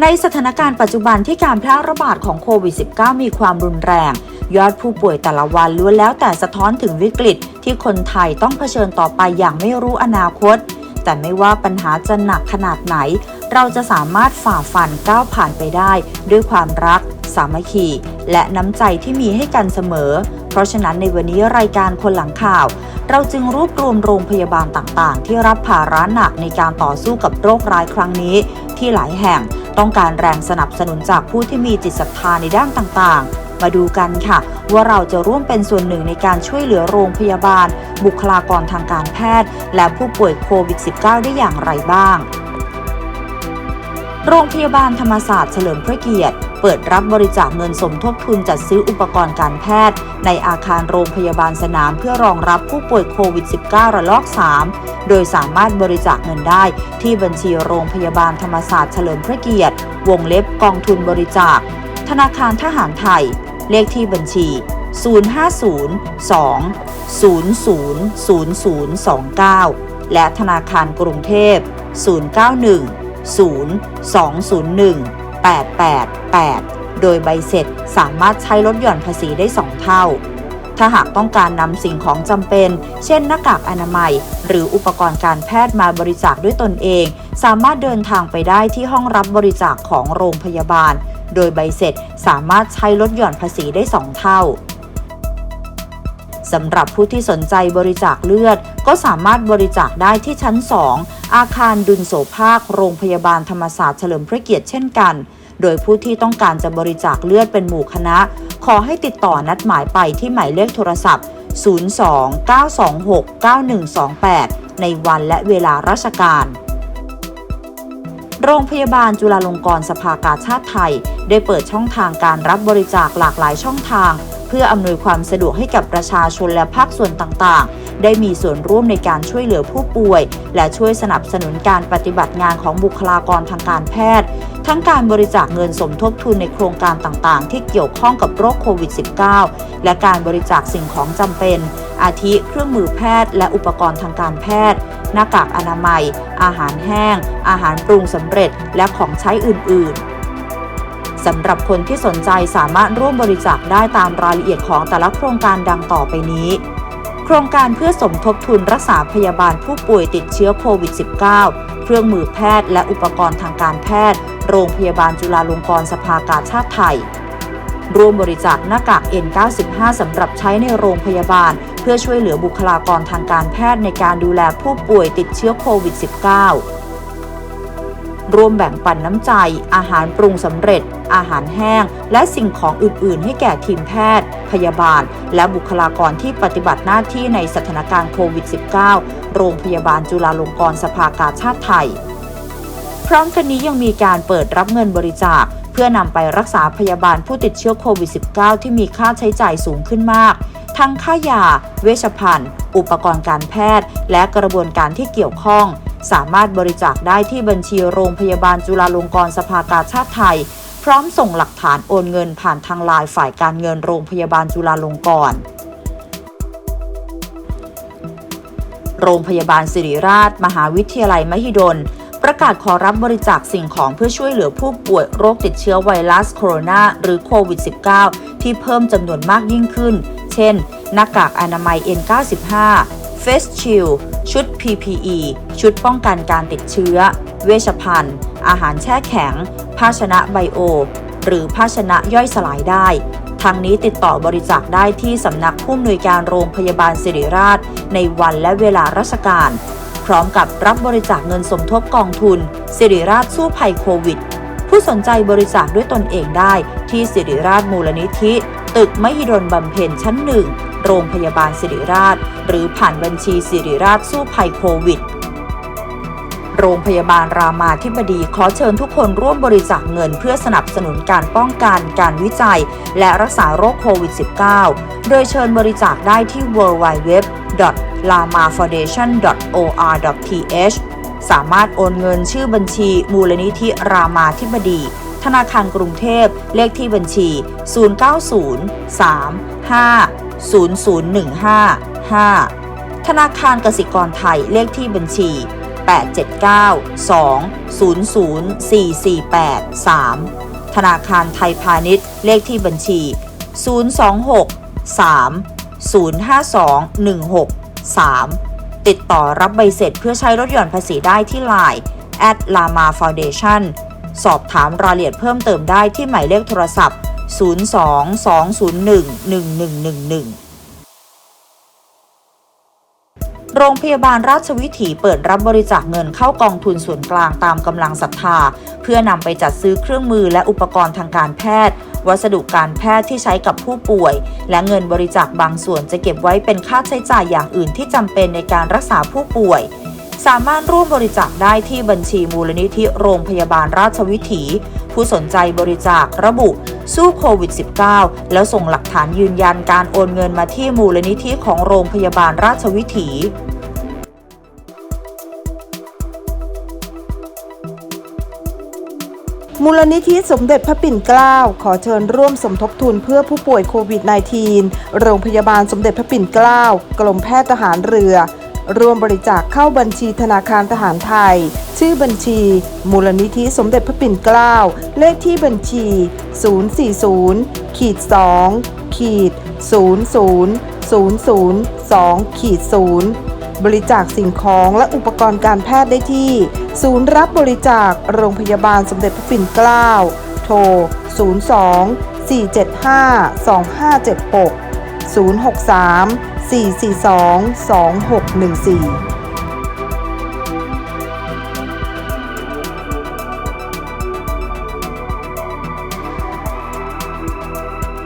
ในสถานการณ์ปัจจุบันที่การแพร่ระบาดของโควิด -19 มีความรุนแรง ยอดผู้ป่วยแต่ละวันล้วนแล้วแต่สะท้อนถึงวิกฤต ที่คนไทยต้องเผชิญต่อไปอย่างไม่รู้อนาคต แต่ไม่ว่าปัญหาจะหนักขนาดไหน เราจะสามารถฝ่าฟันก้าวผ่านไปได้ ด้วยความรัก สามัคคี และน้ำใจที่มีให้กันเสมอ ราะฉะนั้นในวันนี้รายการคนหลังข่าว เราจึงรวบรวมโรงพยาบาลต่างๆ ที่รับภาระหนักในการต่อสู้กับโรคร้ายครั้งนี้ ที่หลายแห่งต้องการแรงสนับสนุนจากผู้ที่มีจิตศรัทธาในด้านต่างๆมาดูกันค่ะ ว่าเราจะร่วมเป็นส่วนหนึ่งในการช่วยเหลือโรงพยาบาล บุคลากรทางการแพทย์ และผู้ป่วยโควิด -19 ได้อย่างไรบ้าง โรงพยาบาลธรรมศาสตร์เฉลิมพระเกียรติ เปิดรับบริจาคเงินสมทบทุนจัดซื้ออุปกรณ์การแพทย์ ในอาคารโรงพยาบาลสนามเพื่อรองรับผู้ป่วยโควิด -19 ระลอก 3 โดยสามารถบริจาคเงินได้ที่บัญชีโรงพยาบาลธรรมศาสตร์เฉลิมพระเกียรติ วงเล็บกองทุนบริจาค ธนาคารทหารไทย เลขที่บัญชี 050 200 0029 และธนาคารกรุงเทพ 091 0201 888 โดยใบเสร็จสามารถใช้ลดหย่อนภาษีได้ 2 เท่า ถ้าหากต้องการนำสิ่งของจำเป็น เช่นหน้ากากอนามัย หรืออุปกรณ์การแพทย์มาบริจาคด้วยตนเอง สามารถเดินทางไปได้ที่ห้องรับบริจาคของโรงพยาบาล โดยใบเสร็จสามารถใช้ลดหย่อนภาษีได้ 2 เท่าสำหรับผู้ที่สนใจบริจาคเลือด ก็สามารถบริจาคได้ที่ชั้น 2 อาคารดุลโสภาค โรงพยาบาลธรรมศาสตร์เฉลิมพระเกียรติเช่นกัน โดยผู้ที่ต้องการจะบริจาคเลือดเป็นหมู่คณะ ขอให้ติดต่อนัดหมายไปที่หมายเลขโทรศัพท์ 02-926-9128 ในวันและเวลาราชการโรงพยาบาลจุฬาลงกรณ์สภากาชาติไทย ได้เปิดช่องทางการรับบริจาคหลากหลายช่องทาง เพื่ออำนวยความสะดวกให้กับประชาชนและภาคส่วนต่างๆ ได้มีส่วนร่วมในการช่วยเหลือผู้ป่วย และช่วยสนับสนุนการปฏิบัติงานของบุคลากรทางการแพทย์ ทั้งการบริจาคเงินสมทบทุนในโครงการต่างๆ ที่เกี่ยวข้องกับโรคโควิด -19 และการบริจาคสิ่งของจำเป็น อาทิเครื่องมือแพทย์ และอุปกรณ์ทางการแพทย์ หน้ากากอนามัย อาหารแห้ง อาหารปรุงสำเร็จ และของใช้อื่น ๆ สำหรับคนที่สนใจสามารถร่วมบริจาคได้ตามรายละเอียดของแต่ละโครงการดังต่อไปนี้ โครงการเพื่อสมทบทุนรักษาพยาบาลผู้ป่วยติดเชื้อโควิด -19 เครื่องมือแพทย์และอุปกรณ์ทางการแพทย์ โรงพยาบาลจุฬาลงกรณ์สภากาชาติไทยร่วมบริจาคหน้ากาก N95 สำหรับใช้ในโรงพยาบาล เพื่อช่วยเหลือบุคลากรทางการแพทย์ในการดูแลผู้ป่วยติดเชื้อโควิด -19 รวมแบ่งปันน้ำใจ อาหารปรุงสำเร็จ อาหารแห้ง และสิ่งของอื่น ๆ ให้แก่ทีมแพทย์ พยาบาล และบุคลากรที่ปฏิบัติหน้าที่ในสถานการณ์โควิด -19 โรงพยาบาลจุฬาลงกรณ์สภากาชาติไทย พร้อมกันนี้ยังมีการเปิดรับเงินบริจาคเพื่อนำไปรักษาพยาบาลผู้ติดเชื้อโควิด -19 ที่มีค่าใช้จ่ายสูงขึ้นมาก ทั้งค่ายา เวชภัณฑ์ อุปกรณ์การแพทย์ และกระบวนการที่เกี่ยวข้อง สามารถบริจาคได้ที่บัญชีโรงพยาบาลจุฬาลงกรณ์สภากาชาติไทย พร้อมส่งหลักฐานโอนเงินผ่านทางไลน์ฝ่ายการเงินโรงพยาบาลจุฬาลงกรณ์โรงพยาบาลสิริราช มหาวิทยาลัยมหิดล ประกาศขอรับบริจาคสิ่งของเพื่อช่วยเหลือผู้ป่วยโรคติดเชื้อไวรัสโคโรนาหรือโควิด -19 ที่เพิ่มจำนวนมากยิ่งขึ้น เช่น หน้ากากอนามัย N95 Face Shield ชุ ชุด PPE ชุดป้องกันการติดเชื้อ เวชภัณฑ์ อาหารแช่แข็ง ภาชนะไบโอ หรือภาชนะย่อยสลายได้ทางนี้ติดต่อบริจาคได้ที่สำนักผู้อำนวยการโรงพยาบาลสิริราช ในวันและเวลาราชการ พร้อมกับรับบริจาคเงินสมทบกองทุน สิริราชสู้ภัยโควิด ผู้สนใจบริจาคด้วยตนเองได้ที่สิริราชมูลนิธิ ตึกมหิดลบำเพ็ญชั้นหนึ่ง โรงพยาบาลสิริราช หรือผ่านบัญชีสิริราชสู้ภัยโควิด โรงพยาบาลรามาธิบดีขอเชิญทุกคนร่วมบริจาคเงินเพื่อสนับสนุนการป้องกันการวิจัย และรักษาโรคโควิด -19 โดยเชิญบริจาคได้ที่ www.lamafoundation.or.th สามารถโอนเงินชื่อบัญชี มูลนิธิรามาธิบดี ธนาคารกรุงเทพ เลขที่บัญชี 090 35 00155 ธนาคารกสิกรไทยเลขที่บัญชี 8792004483 ธนาคารไทยพาณิชย์เลขที่บัญชี 026 3 052 163 ติดต่อรับใบเสร็จเพื่อใช้ลดหย่อนภาษีได้ที่ Line at lama foundation สอบถามรายละเอียดเพิ่มเติมได้ที่หมายเลขโทรศัพท์ 02-201-1111โรงพยาบาลราชวิถีเปิดรับบริจาคเงินเข้ากองทุนส่วนกลางตามกำลังศรัทธา เพื่อนำไปจัดซื้อเครื่องมือและอุปกรณ์ทางการแพทย์ วัสดุการแพทย์ที่ใช้กับผู้ป่วย และเงินบริจาคบางส่วนจะเก็บไว้เป็นค่าใช้จ่ายอย่างอื่นที่จำเป็นในการรักษาผู้ป่วย สามารถร่วมบริจาคได้ที่บัญชีมูลนิธิโรงพยาบาลราชวิถี ผู้สนใจบริจาคระบุ สู้โควิด -19 แล้วส่งหลักฐานยืนยันการโอนเงินมาที่มูลนิธิของโรงพยาบาลราชวิถีมูลนิธิสมเด็จพระปิ่นเกล้าขอเชิญร่วมสมทบทุนเพื่อผู้ป่วยโควิด -19 โรงพยาบาลสมเด็จพระปิ่นเกล้า กรมแพทย์ทหารเรือ รวมบริจาคเข้าบัญชีธนาคารทหารไทย ชื่อบัญชี มูลนิธิสมเด็จพระปิ่นเกล้า เลขที่บัญชี 040ขีด2ขีด00 002ขีด0บริจาคสิ่งของและอุปกรณ์การแพทย์ได้ที่ ศูนย์รับบริจาคโรงพยาบาลสมเด็จพระปิ่นเกล้า โทร 02 475 2576 063 442 2614